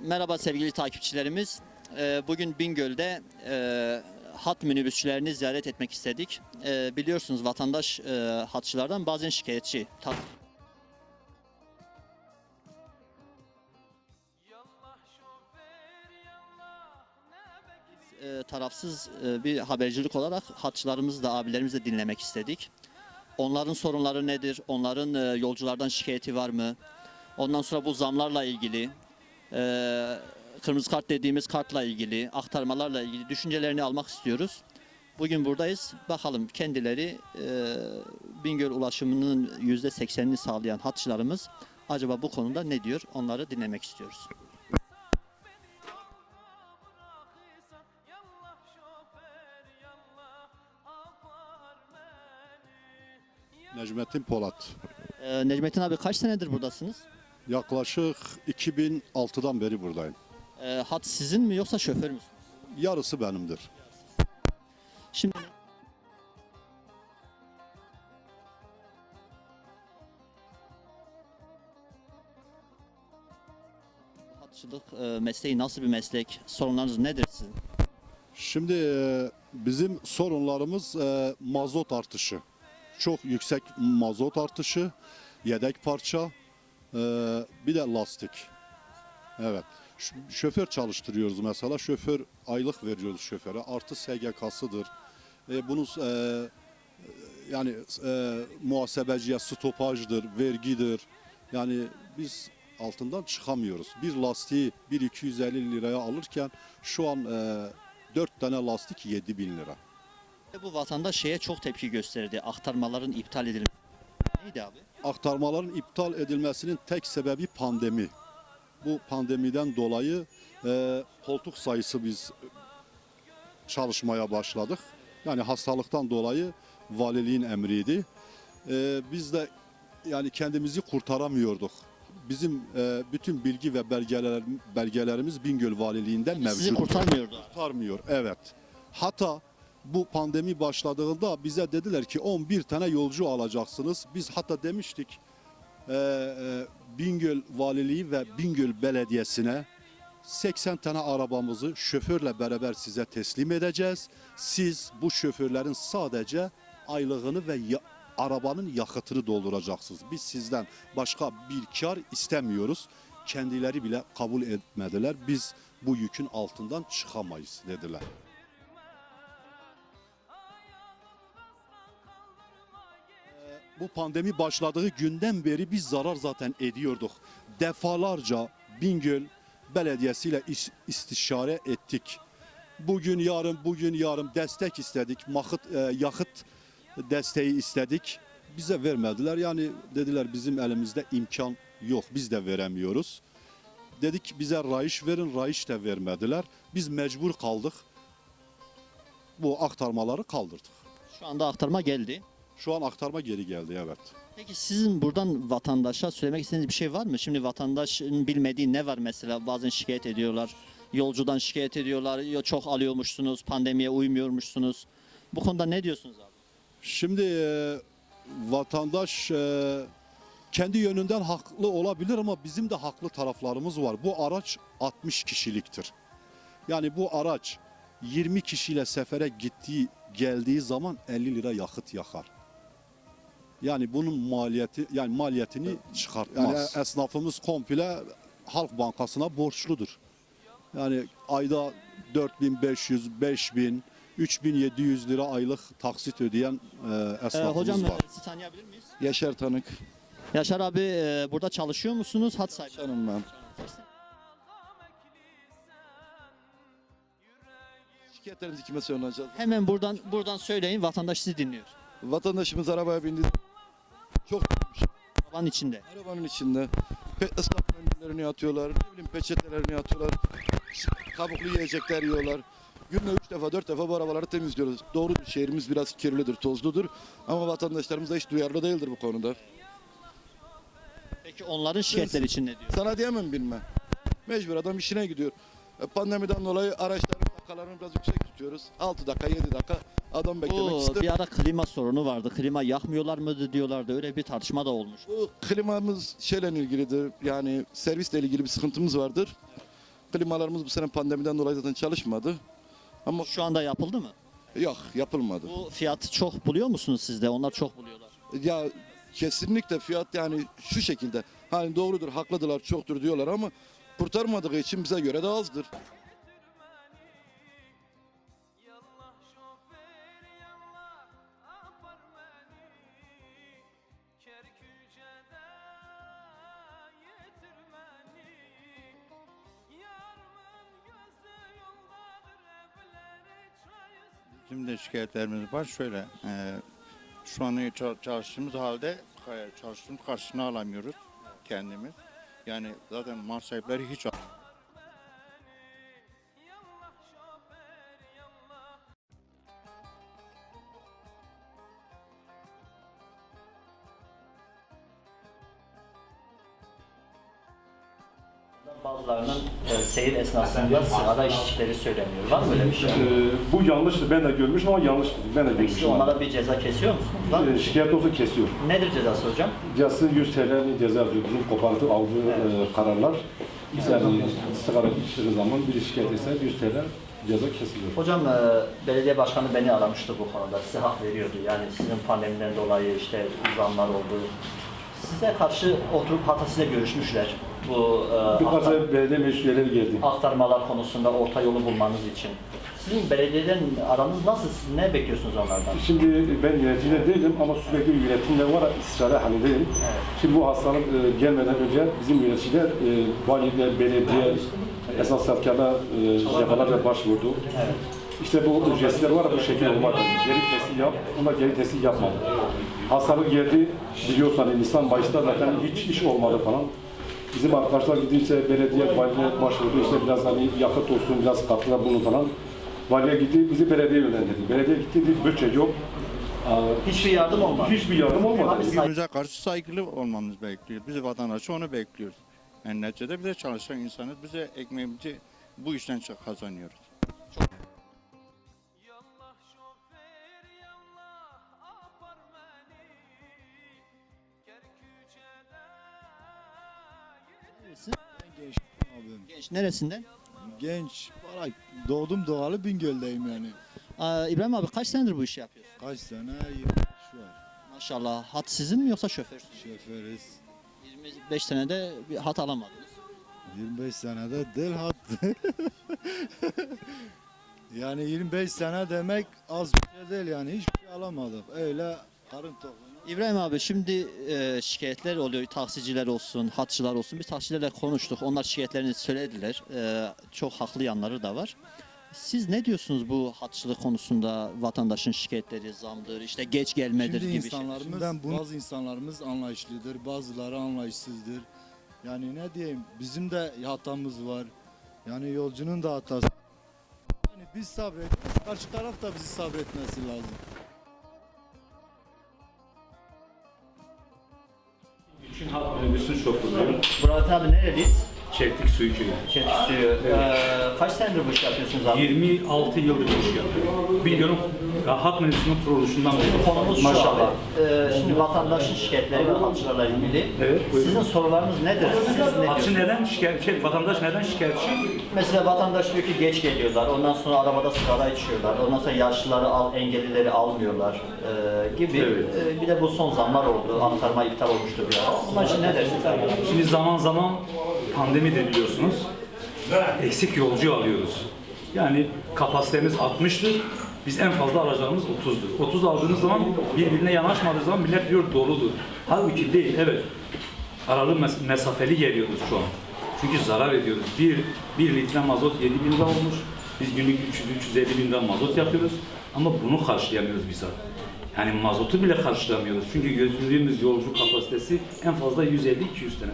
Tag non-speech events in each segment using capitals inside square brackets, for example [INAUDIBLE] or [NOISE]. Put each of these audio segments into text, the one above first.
Merhaba sevgili takipçilerimiz. Ee, Bugün Bingöl'de e, hat minibüsçülerini ziyaret etmek istedik. Ee, Biliyorsunuz vatandaş e, hatçılardan bazen şikayetçi. Ta- e, tarafsız e, bir habercilik olarak hatçılarımızı da abilerimizi de dinlemek istedik. Onların sorunları nedir? Onların yolculardan şikayeti var mı? Ondan sonra bu zamlarla ilgili, e, kırmızı kart dediğimiz kartla ilgili, aktarmalarla ilgili düşüncelerini almak istiyoruz. Bugün buradayız. Bakalım kendileri e, Bingöl ulaşımının %80'ini sağlayan hatçılarımız acaba bu konuda ne diyor? Onları dinlemek istiyoruz. Necmettin Polat. E, Necmettin abi kaç senedir buradasınız? Yaklaşık 2006'dan beri buradayım. E, hat sizin mi yoksa şoför müsünüz? Yarısı benimdir. Şimdi Hatçılık e, mesleği nasıl bir meslek? Sorunlarınız nedir sizin? Şimdi e, bizim sorunlarımız e, mazot artışı. Çok yüksek mazot artışı, yedek parça, e, bir de lastik. Evet. Ş- Şoför çalıştırıyoruz mesela. Şoför aylık veriyoruz şoföre. Artı SGK'sıdır. E, bunu e, yani e, muhasebeciye stopajdır, vergidir. Yani biz altından çıkamıyoruz. Bir lastiği 1-250 liraya alırken şu an e, 4 tane lastik 7 bin lira. Bu vatandaş şeye çok tepki gösterdi. Aktarmaların iptal edilmesi. Neydi abi? Aktarmaların iptal edilmesinin tek sebebi pandemi. Bu pandemiden dolayı e, koltuk sayısı biz çalışmaya başladık. Yani hastalıktan dolayı valiliğin emriydi. E, biz de yani kendimizi kurtaramıyorduk. Bizim e, bütün bilgi ve belgeler, belgelerimiz Bingöl Valiliğinden mevcut. Sizi kurtarmıyordu. kurtarmıyor. Evet. Hatta bu pandemi başladığında bize dediler ki 11 tane yolcu alacaksınız. Biz hatta demiştik e, e, Bingöl Valiliği ve Bingöl Belediyesi'ne 80 tane arabamızı şoförle beraber size teslim edeceğiz. Siz bu şoförlerin sadece aylığını ve ya- arabanın yakıtını dolduracaksınız. Biz sizden başka bir kar istemiyoruz. Kendileri bile kabul etmediler. Biz bu yükün altından çıkamayız dediler. Bu pandemi başladığı günden beri biz zarar zaten ediyorduk. Defalarca Bingöl Belediyesi ile is- istişare ettik. Bugün yarın bugün yarın destek istedik. Makıt e, yakıt desteği istedik. Bize vermediler. Yani dediler bizim elimizde imkan yok. Biz de veremiyoruz. Dedik bize rayış verin. Rayış da vermediler. Biz mecbur kaldık. Bu aktarmaları kaldırdık. Şu anda aktarma geldi. Şu an aktarma geri geldi evet. Peki sizin buradan vatandaşa söylemek istediğiniz bir şey var mı? Şimdi vatandaşın bilmediği ne var mesela? Bazen şikayet ediyorlar. Yolcudan şikayet ediyorlar. Ya çok alıyormuşsunuz, pandemiye uymuyormuşsunuz. Bu konuda ne diyorsunuz abi? Şimdi e, vatandaş e, kendi yönünden haklı olabilir ama bizim de haklı taraflarımız var. Bu araç 60 kişiliktir. Yani bu araç 20 kişiyle sefere gittiği geldiği zaman 50 lira yakıt yakar. Yani bunun maliyeti yani maliyetini çıkartmaz. Yani esnafımız komple Halk Bankası'na borçludur. Yani ayda 4500, 5000, 3700 lira aylık taksit ödeyen e, Ee, esnafımız hocam var. sizi tanıyabilir miyiz? Yaşar Tanık. Yaşar abi e, burada çalışıyor musunuz? Hat sahibi. Canım ben. Şikayetlerimizi kime söyleyeceğiz? Hemen buradan buradan söyleyin vatandaş sizi dinliyor. Vatandaşımız arabaya bindi. Çok Arabanın içinde. arabanın içinde pe- ıslak mendillerini atıyorlar, ne bileyim peçetelerini atıyorlar, kabuklu yiyecekler yiyorlar. Günde üç defa, dört defa bu arabaları temizliyoruz. Doğrudur şehrimiz biraz kirlidir, tozludur ama vatandaşlarımız da hiç duyarlı değildir bu konuda. Peki onların şikayetleri için ne diyor? Sana diyemem bilme. Mecbur adam işine gidiyor. E, Pandemiden dolayı araçların dakikalarını biraz yüksek tutuyoruz. 6 dakika, 7 dakika adam beklemek Bu istemiyor. bir ara klima sorunu vardı. Klima yakmıyorlar mıydı diyorlardı. Öyle bir tartışma da olmuş. Bu klimamız şeyle ilgilidir. Yani servisle ilgili bir sıkıntımız vardır. klimalarımız bu sene pandemiden dolayı zaten çalışmadı. Ama Şu anda yapıldı mı? yok yapılmadı. Bu fiyatı çok buluyor musunuz sizde? Onlar çok buluyorlar. Ya kesinlikle fiyat yani şu şekilde. Hani doğrudur, haklıdılar, çoktur diyorlar ama kurtarmadığı için bize göre de azdır. De şikayetlerimiz var. Şöyle, e, şu an ça- çalıştığımız halde e, çalıştığımız karşılığını alamıyoruz kendimiz. Yani zaten mal sahipleri hiç al- Bazılarının e, seyir esnasında sigara içtikleri söyleniyor. Var mı öyle bir şey? Ee, bu yanlıştı. Ben de görmüştüm ama yanlıştı. Ben de Siz görmüştüm. onlara bir ceza kesiyor musunuz? Ee, şikayet olsa kesiyor. Nedir cezası hocam? Cezası 100 TL ceza yazıyor. Bizim kooperatif aldığı e, kararlar. Yani sigara içtiği zaman bir şikayet etse 100 TL ceza kesiliyor. Hocam e, belediye başkanı beni aramıştı bu konuda. Size hak veriyordu. Yani sizin pandemiden dolayı işte zamlar oldu. Size karşı oturup hatta size görüşmüşler. Bu e, aktar- belediye meclis üyeleri geldi. aktarmalar konusunda orta yolu bulmanız için. Sizin belediyeden aranız nasıl? Siz ne bekliyorsunuz onlardan? Şimdi ben yönetimde değilim ama sürekli bir yönetimde var, ısrarı halindeyim. Şimdi bu hastalık e, gelmeden önce bizim yöneticiler, e, valiler, belediye, esas safkarlar e, defalarca başvurdu. İşte bu ücretler var ya bu şekilde olmadı. Geri testi yap, onlar geri testi yapmadı. Hastalık geldi, biliyorsan hani Nisan Mayıs'ta zaten hiç iş olmadı falan. Bizim arkadaşlar gidince belediye, valiye başvurdu. İşte biraz hani yakıt olsun, biraz katkıda bulun falan. Valiye gitti, bizi belediye yönlendirdi. Belediye gitti, dedi, bütçe yok. Hiçbir yardım olmadı. Hiçbir yardım olmadı. Birbirimize karşı saygılı olmamız bekliyor. Biz vatandaşı onu bekliyoruz. Yani neticede biz de çalışan insanız. Biz de ekmeğimizi bu işten çok kazanıyoruz. Yallah Genç neresinden? Genç, valla doğdum doğalı Bingöl'deyim yani. Aa, İbrahim abi kaç senedir bu işi yapıyorsun? Kaç sene? 25 var. Maşallah. Hat sizin mi yoksa şoförsünüz? Şoförüz. 25 senede bir hat alamadınız. 25 senede del hattı. [LAUGHS] yani 25 sene demek az bir şey değil yani. Hiçbir şey alamadık. Öyle karın tokluğuna. İbrahim abi şimdi e, şikayetler oluyor. Taksiciler olsun, hatçılar olsun. Biz taksicilerle konuştuk. Onlar şikayetlerini söylediler. E, çok haklı yanları da var. Siz ne diyorsunuz bu hatçılık konusunda vatandaşın şikayetleri, zamdır, işte geç gelmedir Şimdi gibi insanlarımız, şeyler? bazı insanlarımız anlayışlıdır, bazıları anlayışsızdır. Yani ne diyeyim, bizim de hatamız var. Yani yolcunun da hatası. Yani biz sabrediyoruz, karşı taraf da bizi sabretmesi lazım. Üçün halk minibüsün şoförüyüm. Murat abi nereliyiz? Çektik suyu köyü. Çelik suyu. E, kaç senedir bu işi yapıyorsunuz abi? 26 yıldır bu işi yapıyorum. Biliyorum ya, halk minibüsünün kuruluşundan beri. Konumuz şu Maşallah. abi. E, şimdi vatandaşın şikayetleri ve hatçılarla ilgili. Evet, buyurun. Sizin sorularınız nedir? Siz ne diyorsunuz? neden şikayetçi, şey, vatandaş neden şikayetçi? Mesela vatandaş diyor ki geç geliyorlar, ondan sonra arabada sigara içiyorlar, ondan sonra yaşlıları al, engellileri almıyorlar e, gibi. Evet. E, bir de bu son zamlar oldu, aktarma iptal olmuştu bir ara. Bunun için ne dersiniz? Şimdi zaman zaman pandemi de biliyorsunuz. Eksik yolcu alıyoruz. Yani kapasitemiz 60'tır. Biz en fazla alacağımız 30'dur. 30 aldığınız zaman birbirine yanaşmadığı zaman millet diyor doludur. Halbuki değil, evet. Aralı mes- mesafeli geliyoruz şu an. Çünkü zarar ediyoruz. Bir, bir litre mazot 7 bin lira olmuş. Biz günlük 300-350 bin lira mazot yapıyoruz. Ama bunu karşılayamıyoruz biz abi. Yani mazotu bile karşılamıyoruz. Çünkü götürdüğümüz yolcu kapasitesi en fazla 150-200 tane.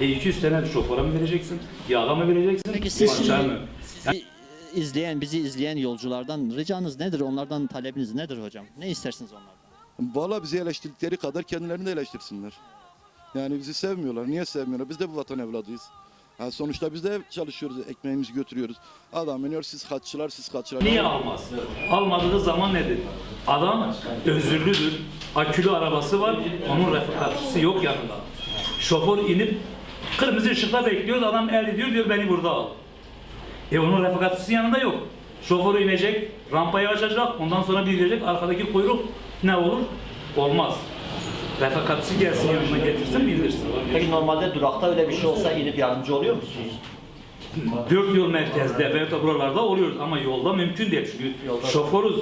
E 200 tane şoföre mi vereceksin? Yağa mı vereceksin? Peki siz şimdi mı? sizi izleyen, bizi izleyen yolculardan ricanız nedir? Onlardan talebiniz nedir hocam? Ne istersiniz onlardan? Valla bizi eleştirdikleri kadar kendilerini de eleştirsinler. Yani bizi sevmiyorlar. Niye sevmiyorlar? Biz de bu vatan evladıyız. Ha, sonuçta biz de çalışıyoruz, ekmeğimizi götürüyoruz. Adam iniyor, siz kaççılar, siz kaççılar. Niye almaz? Almadığı zaman nedir? Adam özürlüdür. Akülü arabası var. Onun refakatçisi yok yanında. Şoför inip kırmızı ışıkta bekliyoruz. Adam el ediyor diyor beni burada al. E onun refakatçisi yanında yok. Şoför inecek, rampayı açacak, ondan sonra bir gelecek, arkadaki kuyruk ne olur? Olmaz. Refakatçisi gelsin yanına getirsin bildirsin. Peki normalde durakta öyle bir şey olsa inip yardımcı oluyor musunuz? Dört yol merkezde da buralarda oluyoruz ama yolda mümkün değil çünkü Yolda- şoförüz.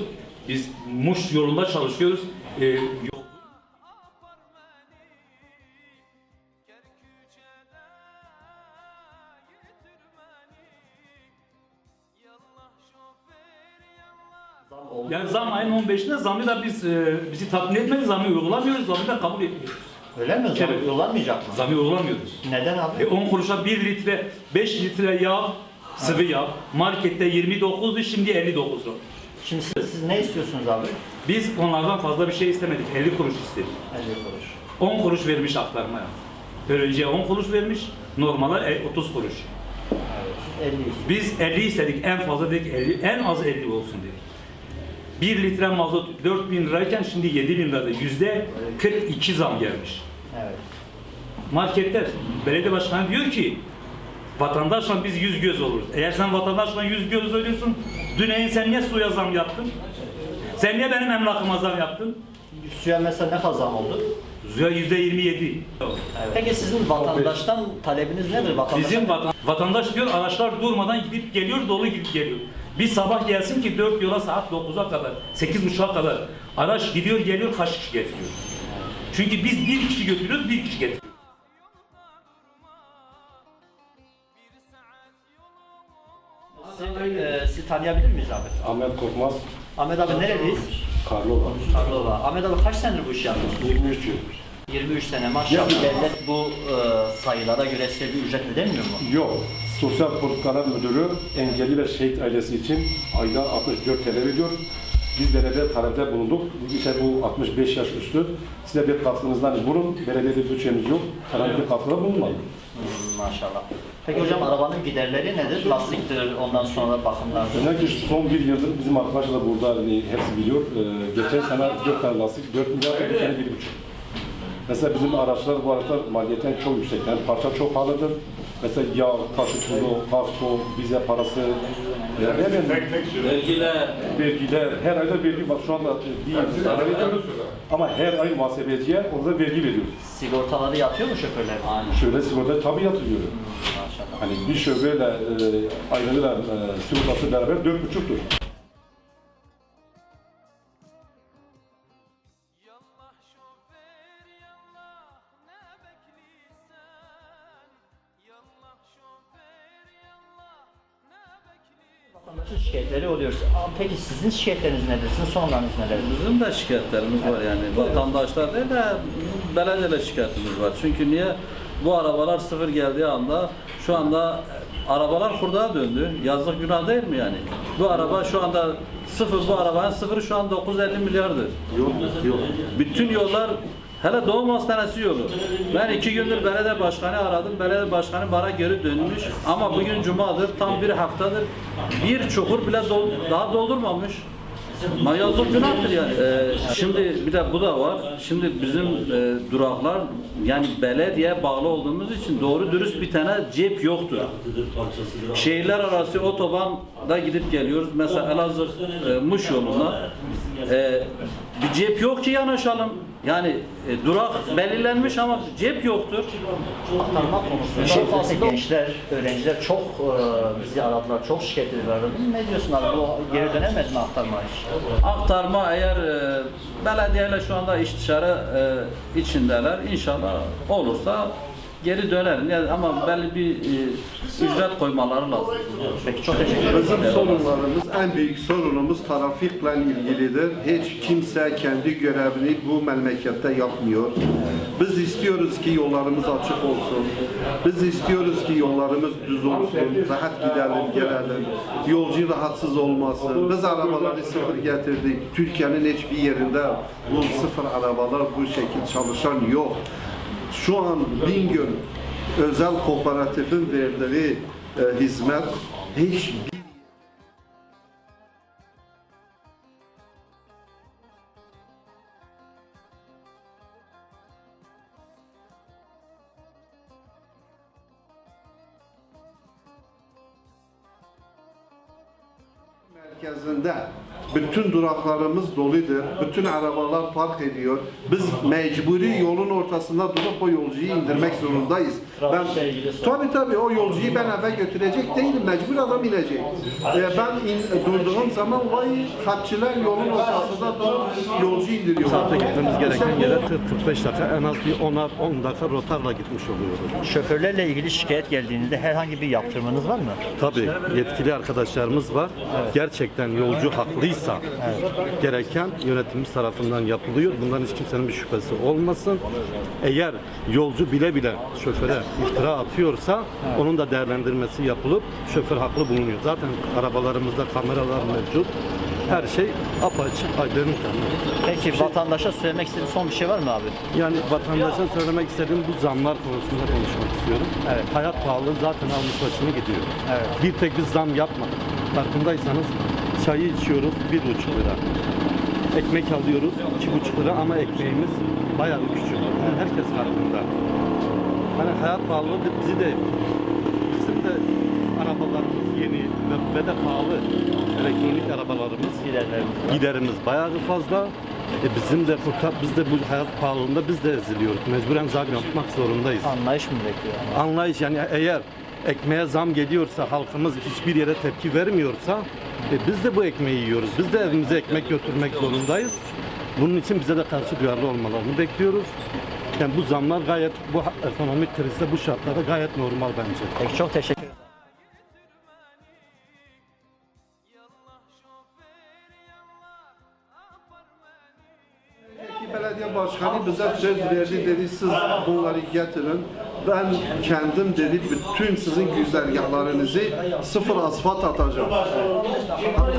Biz Muş yolunda çalışıyoruz. E, Yani zam ayın 15'inde zamı da biz e, bizi tatmin etmedi, zamı uygulamıyoruz, zamı da kabul etmiyoruz. Öyle mi? Zam Evet. yollanmayacak mı? Zamı uygulamıyoruz. Neden E abi? 10 kuruşa 1 litre, 5 litre yağ, sıvı yağ. Markette 29'du, şimdi 59 lira. Şimdi siz, siz ne istiyorsunuz abi? Biz onlardan fazla bir şey istemedik, 50 kuruş istedik. 50 kuruş. 10 kuruş vermiş aktarmaya. Öğrenciye 10 kuruş vermiş, normala e, 30 kuruş. Evet, 50 istiyorsunuz. Biz 50 istedik, en fazla dedik 50, en az 50 olsun dedik. 1 litre mazot 4000 lirayken şimdi 7000 lirada yüzde 42 zam gelmiş. Evet. Markette belediye başkanı diyor ki vatandaşla biz yüz göz oluruz. Eğer sen vatandaşla yüz göz oluyorsun, Düneyin sen niye suya zam yaptın? Sen niye benim emlakıma zam yaptın? Suya mesela ne kadar zam oldu? Suya yüzde 27. Peki sizin vatandaştan talebiniz nedir? Vatandaşa Bizim vatan- vatandaş diyor araçlar durmadan gidip geliyor, dolu gidip geliyor. Bir sabah gelsin ki 4 yola saat 9'a kadar, 8.30'a kadar araç gidiyor geliyor kaç kişi getiriyor. Çünkü biz bir kişi götürüyoruz, bir kişi getiriyor. Yolda durma Bir saat yolum Sizi, e, sizi tanıyabilir miyiz abi? Ahmet Korkmaz, Ahmet abi nereliyiz? Karlova. Karlova. Ahmet abi kaç senedir bu işi yapıyorsun? 23 yıl. 23 sene maşallah. Devlet bu e, sayılara göre size bir ücret ödemiyor mu? Yok. Sosyal Politikalar Müdürü engelli ve şehit ailesi için ayda 64 TL veriyor. Biz belediye talepte bulunduk. İşte bu 65 yaş üstü. Size bir katkınızdan bulun. Belediyede bütçemiz yok. Herhangi bir katkıda bulunmadı. Hmm, maşallah. Peki hocam arabanın giderleri nedir? Lastiktir, ondan sonra bakımlardır. Özellikle şu son bir yıldır bizim arkadaşlar da burada hani hepsi biliyor. Ee, geçen sene 4 tane lastik, 4 milyar, bu sene 1,5. Mesela bizim araçlar bu araçlar maliyetten çok yüksek. Yani parça çok pahalıdır. Mesela yağ, taşı tuzu, kasko, vize parası, yani hemen vergiler, vergiler, her ayda vergi var. Şu anda e, zarar ediyoruz. Ama her ay muhasebeciye orada vergi veriyoruz. Sigortaları yatıyor mu şoförler? Aynen. Şöyle sigorta tabii yatırıyor. Maşallah. Hani bir şöbeyle e, ayrılığıyla e, sigortası beraber dört buçuktur. Vatandaşın şikayetleri oluyor. Peki sizin şikayetleriniz nedir? Sizin sorunlarınız neler? Bizim de şikayetlerimiz var yani. Vatandaşlar değil de belediyeyle şikayetimiz var. Çünkü niye? Bu arabalar sıfır geldiği anda şu anda arabalar hurdaya döndü. Yazlık günah değil mi yani? Bu araba şu anda sıfır bu arabanın sıfırı şu an 950 milyardır. Yok yok. Bütün yollar hele doğum hastanesi yolu. Ben iki gündür belediye başkanı aradım. Belediye başkanı bana geri dönmüş. Ama bugün cumadır. Tam bir haftadır. Bir çukur bile dol- daha doldurmamış. Ma yazık günahtır yani. Ee, şimdi bir de bu da var. Şimdi bizim e, duraklar yani belediye bağlı olduğumuz için doğru dürüst bir tane cep yoktur. Şehirler arası otobanda gidip geliyoruz. Mesela Elazığ e, Muş yolunda e, bir cep yok ki yanaşalım. Yani e, durak belirlenmiş ama cep yoktur. Aktarma konusunda özellikle gençler, öğrenciler çok e, bizi aradılar, çok şikayet ediyorlar. Ne diyorsun abi? Bu geri dönemez mi aktarma iş? Aktarma eğer e, belediyeyle şu anda istişare e, içindeler. İnşallah olursa geri döner. Yani ama belli bir e, ücret koymaları lazım. Peki çok teşekkür ederim. Bizim sorunlarımız, en büyük sorunumuz trafikle ilgilidir. Hiç kimse kendi görevini bu memlekette yapmıyor. Biz istiyoruz ki yollarımız açık olsun. Biz istiyoruz ki yollarımız düz olsun. Rahat gidelim, gelelim. Yolcu rahatsız olmasın. Biz arabaları sıfır getirdik. Türkiye'nin hiçbir yerinde bu sıfır arabalar bu şekilde çalışan yok. Şu an Bingöl özel kooperatifin verdiği e, hizmet hiç bütün duraklarımız doludur. Bütün arabalar park ediyor. Biz mecburi yolun ortasında durup o yolcuyu indirmek zorundayız. Ben tabii tabii o yolcuyu ben eve götürecek değilim. Mecbur adam inecek. Ee, ben in- durduğum zaman vay hatçılar yolun ortasında durup yolcu indiriyor. Saatte gitmemiz gereken yere 40-45 dakika en az bir 10'ar 10 dakika rotarla gitmiş oluyoruz. Şoförlerle ilgili şikayet geldiğinizde herhangi bir yaptırmanız var mı? Tabii yetkili arkadaşlarımız var. Gerçekten yolcu haklıysa gereken yönetimimiz tarafından yapılıyor. Bundan hiç kimsenin bir şüphesi olmasın. Eğer yolcu bile bile şoföre iftira atıyorsa onun da değerlendirmesi yapılıp şoför haklı bulunuyor. Zaten arabalarımızda kameralar mevcut. Her şey apaçık, aydınlık. Peki vatandaşa söylemek istediğiniz son bir şey var mı abi? Yani vatandaşa söylemek istediğim bu zamlar konusunda konuşmak istiyorum. Evet. Hayat pahalılığı zaten almış başını gidiyor. Evet. Bir tek biz zam yapmadık. Farkındaysanız çayı içiyoruz bir buçuk lira. Ekmek alıyoruz iki buçuk lira ama ekmeğimiz bayağı küçük. Yani herkes farkında. Hani hayat pahalılığı bizi de bizim de arabalarımız yeni ve, ve de pahalı. Elektronik arabalarımız Giderlerimiz. giderimiz bayağı fazla. E bizim de kurtar, biz de bu hayat pahalılığında biz de eziliyoruz. Mecburen zam yapmak zorundayız. Anlayış mı bekliyor? Anlayış yani eğer ekmeğe zam geliyorsa halkımız hiçbir yere tepki vermiyorsa e biz de bu ekmeği yiyoruz. Biz de evimize ekmek götürmek zorundayız. Bunun için bize de karşı duyarlı olmalarını bekliyoruz. Yani bu zamlar gayet bu ekonomik krizde bu şartlarda gayet normal bence. Peki çok teşekkür ederim. Yallah şoför yallah apar beni Ki belediye başkanı bize söz verdi dedi siz bunları getirin. Ben kendim dedi bütün sizin güzergahlarınızı sıfır asfalt atacağım.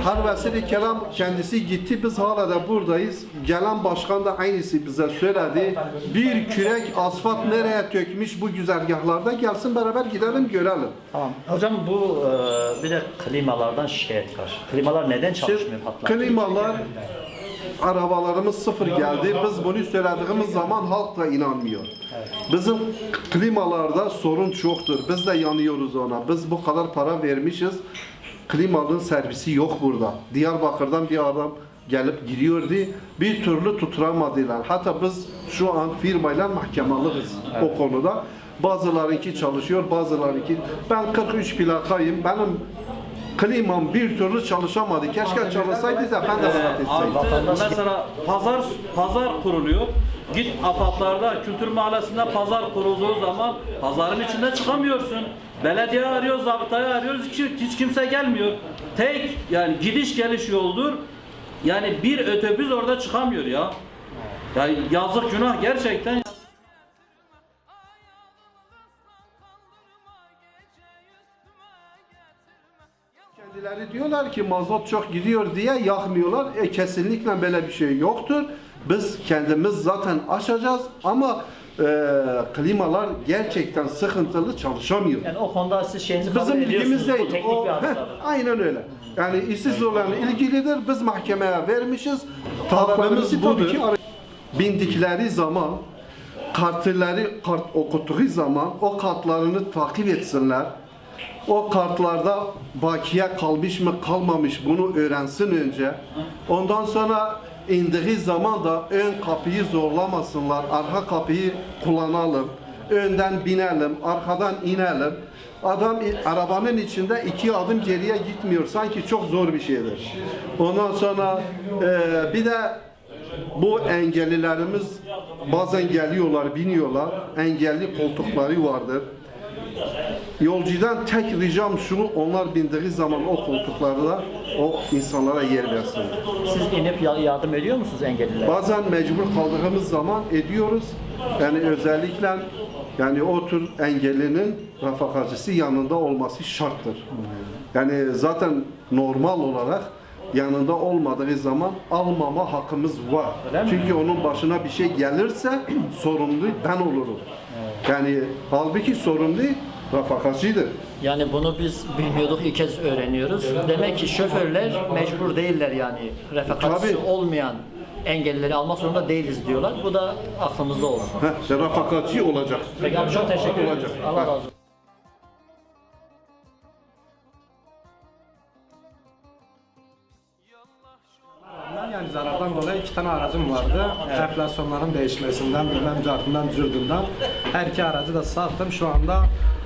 Her vesile kelam kendisi gitti biz hala da buradayız. Gelen başkan da aynısı bize söyledi. Bir kürek asfalt nereye dökmüş bu güzergahlarda gelsin beraber gidelim görelim. Tamam. Hocam bu e, bir de klimalardan şikayet var. Klimalar neden çalışmıyor patlar? Klimalar arabalarımız sıfır geldi. Biz bunu söylediğimiz zaman halk da inanmıyor. Bizim klimalarda sorun çoktur. Biz de yanıyoruz ona. Biz bu kadar para vermişiz. Klimanın servisi yok burada. Diyarbakır'dan bir adam gelip giriyordu. Bir türlü tutturamadılar. Hatta biz şu an firmayla mahkemalıyız o konuda. Bazılarınki çalışıyor, bazılarınki... Ben 43 plakayım. Benim klimam bir türlü çalışamadı. Keşke çalışsaydı da ben de rahat etseydim. Artı mesela pazar pazar kuruluyor. Git afatlarda, kültür mahallesinde pazar kurulduğu zaman pazarın içinde çıkamıyorsun. Belediye arıyor, zabıtayı arıyoruz, hiç, hiç kimse gelmiyor. Tek yani gidiş geliş yoldur. Yani bir otobüs orada çıkamıyor ya. Yani yazık günah gerçekten. Kendileri diyorlar ki mazot çok gidiyor diye yakmıyorlar. E kesinlikle böyle bir şey yoktur. Biz kendimiz zaten açacağız ama e, klimalar gerçekten sıkıntılı çalışamıyor. Yani o konuda siz şeyinizi kabul Bizim ediyorsunuz. ilgimiz Bu değil. teknik O, bir heh, aynen öyle. Yani işsiz olan ilgilidir. Biz mahkemeye vermişiz. Talebimiz budur. Bindikleri zaman kartları kart okuttuğu zaman o kartlarını takip etsinler. O kartlarda bakiye kalmış mı kalmamış bunu öğrensin önce. Ondan sonra indiği zaman da ön kapıyı zorlamasınlar. Arka kapıyı kullanalım. Önden binelim, arkadan inelim. Adam arabanın içinde iki adım geriye gitmiyor. Sanki çok zor bir şeydir. Ondan sonra e, bir de bu engellilerimiz bazen geliyorlar, biniyorlar. Engelli koltukları vardır. Yolcudan tek ricam şu, onlar bindiği zaman o koltuklarda o insanlara yer versin. Siz inip ya- yardım ediyor musunuz engellilere? Bazen mecbur kaldığımız zaman ediyoruz. Yani özellikle yani o tür engellinin refakatçisi yanında olması şarttır. Yani zaten normal olarak yanında olmadığı zaman almama hakkımız var. Öyle mi? Çünkü onun başına bir şey gelirse sorumlu ben olurum. Yani halbuki sorumlu refakatçidir. Yani bunu biz bilmiyorduk ilk kez öğreniyoruz. Demek ki şoförler mecbur değiller yani. Refakatçisi Tabii. olmayan engellileri almak zorunda değiliz diyorlar. Bu da aklımızda olsun. Heh, refakatçi olacak. Peki abi çok teşekkür ederim. Olacak. Allah razı olsun. Tane aracım vardı. Enflasyonların değişmesinden, bilmem cartından, cürdünden. Her iki aracı da sattım. Şu anda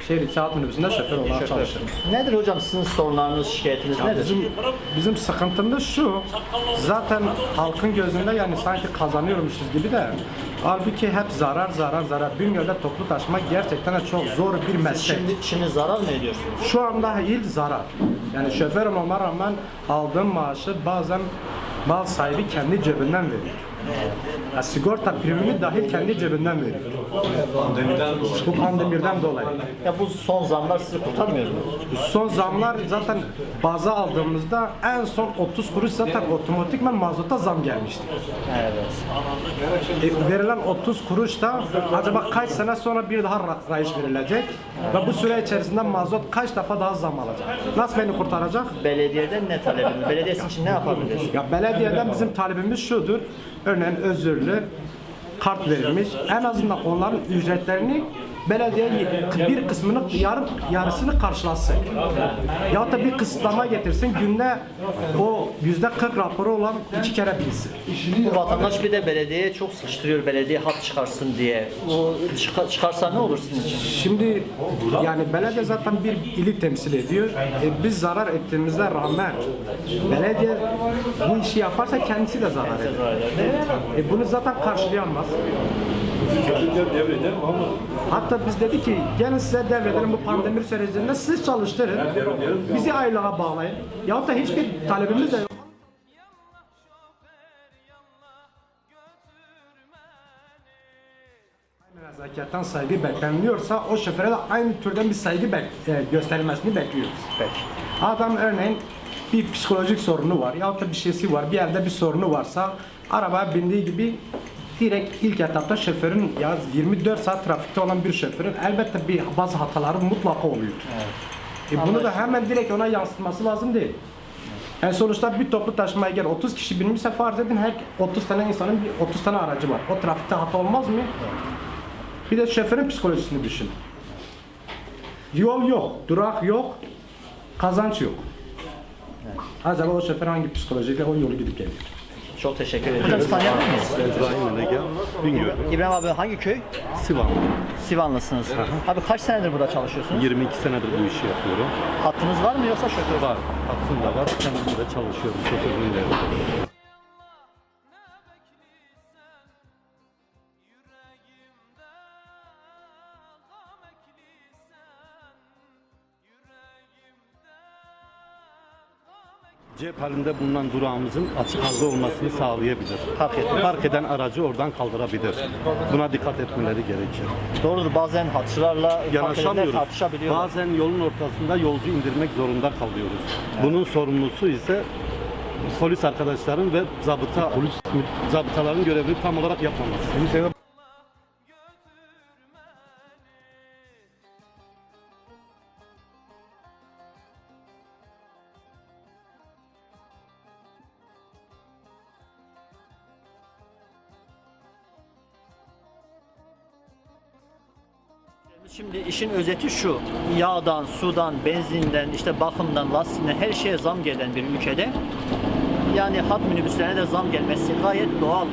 şehir halk minibüsünde şoför olarak çalışıyorum. Nedir hocam sizin sorunlarınız, şikayetiniz Ya nedir? bizim bizim sıkıntımız şu. Zaten halkın gözünde yani sanki kazanıyormuşuz gibi de halbuki hep zarar zarar zarar. Bingöl'de toplu taşıma gerçekten de çok zor bir meslek. Şimdi, şimdi zarar mı ediyorsunuz? Şu anda ilk zarar. Yani şoför olmama rağmen aldığım maaşı bazen mal sahibi kendi cebinden veriyor. Ya sigorta primini dahil kendi cebinden veriyor. Bu pandemiden dolayı. Ya bu son zamlar sizi kurtarmıyor mu? Son zamlar zaten baza aldığımızda en son 30 kuruş zaten otomatikman mazota zam gelmişti. Evet. E, verilen 30 kuruş da acaba kaç sene sonra bir daha ra- rayiç verilecek ve bu süre içerisinde mazot kaç defa daha zam alacak? Nasıl beni kurtaracak? Belediyeden ne talebiniz? Belediyesi için ne yapabilir? Ya belediyeden bizim talebimiz şudur. Örneğin özürlü kart verilmiş. En azından onların ücretlerini belediye bir kısmını yarım yarısını karşılasın. Ya da bir kısıtlama getirsin. Günde o yüzde 40 raporu olan iki kere bilsin. Bu vatandaş bir de belediyeye çok sıkıştırıyor belediye hat çıkarsın diye. O çıka- çıkarsa ne olur sizin için? Şimdi yani belediye zaten bir ili temsil ediyor. E, biz zarar ettiğimize rağmen belediye bu işi yaparsa kendisi de zarar eder. E, bunu zaten karşılayamaz. Devreder ama Hatta biz dedi ki gelin size devredelim bu pandemi sürecinde siz çalıştırın. Bizi aylığa bağlayın. Yahut da hiçbir talebimiz de yok. Yallah şoför yallah götür beni Nezaketen saygı bekleniliyorsa o şoföre de aynı türden bir saygı bek- e, gösterilmesini bekliyoruz. Adam örneğin bir psikolojik sorunu var yahut da bir şeysi var, bir yerde bir sorunu varsa arabaya bindiği gibi direkt ilk etapta şoförün ya 24 saat trafikte olan bir şoförün elbette bir bazı hataları mutlaka oluyor. E bunu da hemen direkt ona yansıtması lazım değil. En sonuçta bir toplu taşımaya gel 30 kişi binmişse farz edin her 30 tane insanın bir 30 tane aracı var. O trafikte hata olmaz mı? Bir de şoförün psikolojisini düşün. Yol yok, durak yok, kazanç yok. Acaba o şoför hangi psikolojiyle o yolu gidip geliyor? Çok teşekkür ederim. Hocam sizi tanıyabilir miyiz? İbrahim Önege, Bingöl, İbrahim abi hangi köy? Sivan. Sivanlısınız. Abi kaç senedir burada çalışıyorsunuz? 22 senedir bu işi yapıyorum. Hattınız var mı yoksa şoför? Var, hattım da var. Kendim de çalışıyorum, şoförlüğünü de yapıyorum. Cep halinde bulunan durağımızın açık halde olmasını sağlayabilir. Park etmek. Park eden aracı oradan kaldırabilir. Buna dikkat etmeleri gerekir. Doğrudur bazen hatçılarla Yanaşamıyoruz. Bazen yolun ortasında yolcu indirmek zorunda kalıyoruz. Bunun sorumlusu ise polis arkadaşların ve zabıta zabıtaların görevini tam olarak yapmaması. Şimdi işin özeti şu. Yağdan, sudan, benzinden, işte bakımdan, lastiğinden her şeye zam gelen bir ülkede yani hat minibüslerine de zam gelmesi gayet doğal.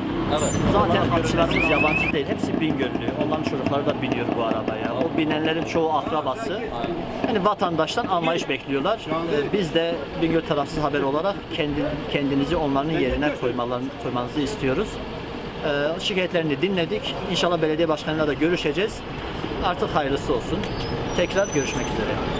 Zaten hatçılarımız yabancı değil. Hepsi Bingöllü. Onların çocukları da biniyor bu arabaya. O binenlerin çoğu akrabası. Yani vatandaştan anlayış bekliyorlar. Ee, Biz de Bingöl Tarafsız Haber olarak kendi, kendinizi onların yerine koymanızı istiyoruz. Ee, şikayetlerini dinledik. İnşallah belediye başkanıyla da görüşeceğiz. Artık hayırlısı olsun. Tekrar görüşmek üzere.